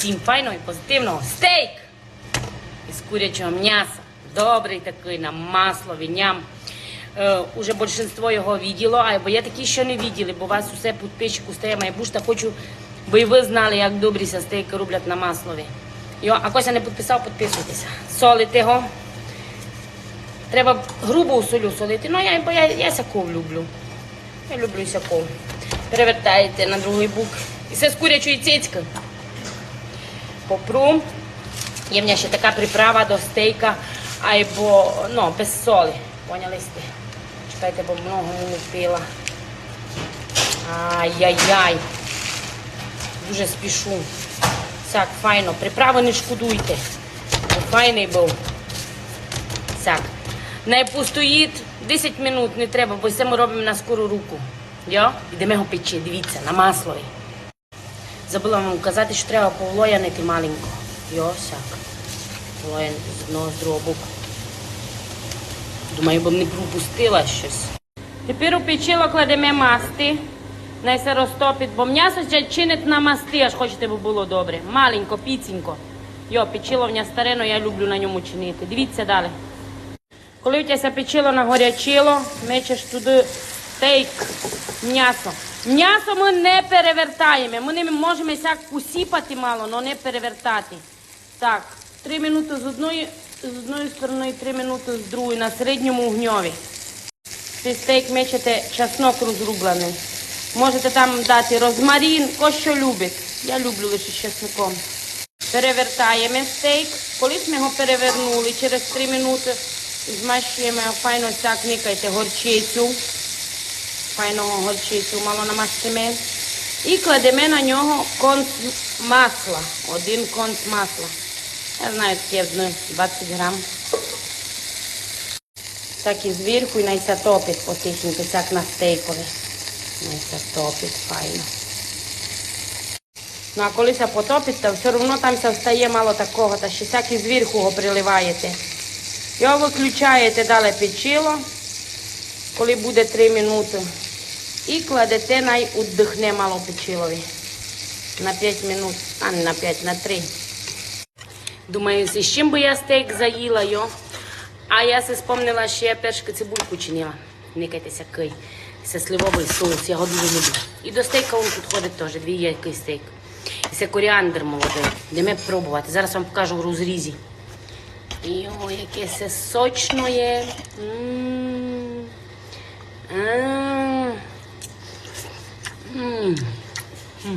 всім файного і позитивного стейк із курячого м'яса. Добрий такий на масло, ням. Е, уже більшинство його виділо, а бо є такі, що не виділи, бо у вас усе підписчику стає майбушта. Хочу, бо і ви знали, як добрі ся стейки роблять на маслові. Йо, а Кося не підписав, підписуйтеся. Солите його. Треба грубу солю солити. Ну, я, бо я, я сяков люблю. Я люблю сяков. Перевертаєте на другий бук. І це з курячої цицьки. Попру. Є в мене ще така приправа до стейка, або ну, без солі. Поняли сте? Чекайте, бо много не пила. Ай-яй-яй. Дуже спішу. Так, файно. Приправи не шкодуйте. Файний був. Так. Не постоїть 10 минут не треба, бо це ми робимо на скору руку. Йо? Йдемо його печи, дивіться, на маслові. Забула вам казати, що треба повлоянити маленько. Йо, сяк. Повлоянити з одного, з другого боку. Думаю, бо не пропустила щось. Тепер у печило кладемо масти. Най се розтопить, бо м'ясо ще чинить на масти, аж хочете, бо було добре. Маленько, піценько. Йо, печило в мене старено, я люблю на ньому чинити. Дивіться далі. Коли у тебе печило нагорячило, мечеш туди стейк, м'ясо. М'ясо ми не перевертаємо. Ми не можемо сяк посіпати мало, але не перевертати. Так, три минути з одної, з одної сторони три минути з другої на середньому огньові. Цей стейк мечете чеснок розрублений. Можете там дати розмарин, ко що любить. Я люблю лише з чесником. Перевертаємо стейк. Колись ми його перевернули через 3 минути. Змащуємо файно так никайте горчицю. Файного горчицю мало намастимо. І кладемо на нього конц масла. Один конц масла. Я знаю, таке ну, 20 грам. Так і зверху і найся топить потихеньку, так на стейкові. Найся топить файно. Ну а коли се потопить, то все одно там се встає мало такого, та ще всякі зверху його приливаєте. Його виключаєте далі печило, коли буде 3 минути. І кладете, най віддихне мало печилові. На 5 минут, а не на 5, на 3. Думаю, з чим би я стейк заїла йо. А я се спомнила, що я першки цибульку чинила. Никайтеся кий. Це сливовий соус, я його дуже люблю. І до стейка він підходить теж, дві який стейк. І це коріандр молодий. Йдемо пробувати. Зараз вам покажу в розрізі. І о, яке це сочно є. М. М. М. М.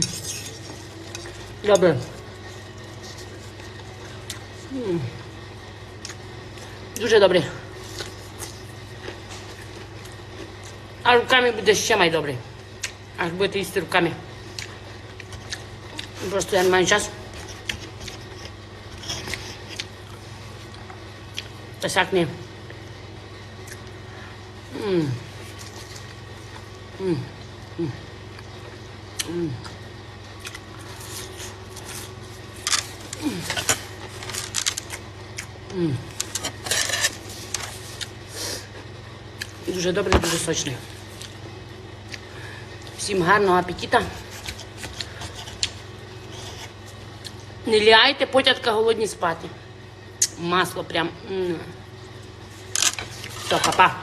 Добре. М. Дуже добре. А руками буде ще май добре. Аж будете їсти руками. Просто я не маю часу. Та сяк М. Дуже добре, дуже сочний. Всім гарного апетита. Не ляйте, потятка голодні спати. Масло прям. Все, папа.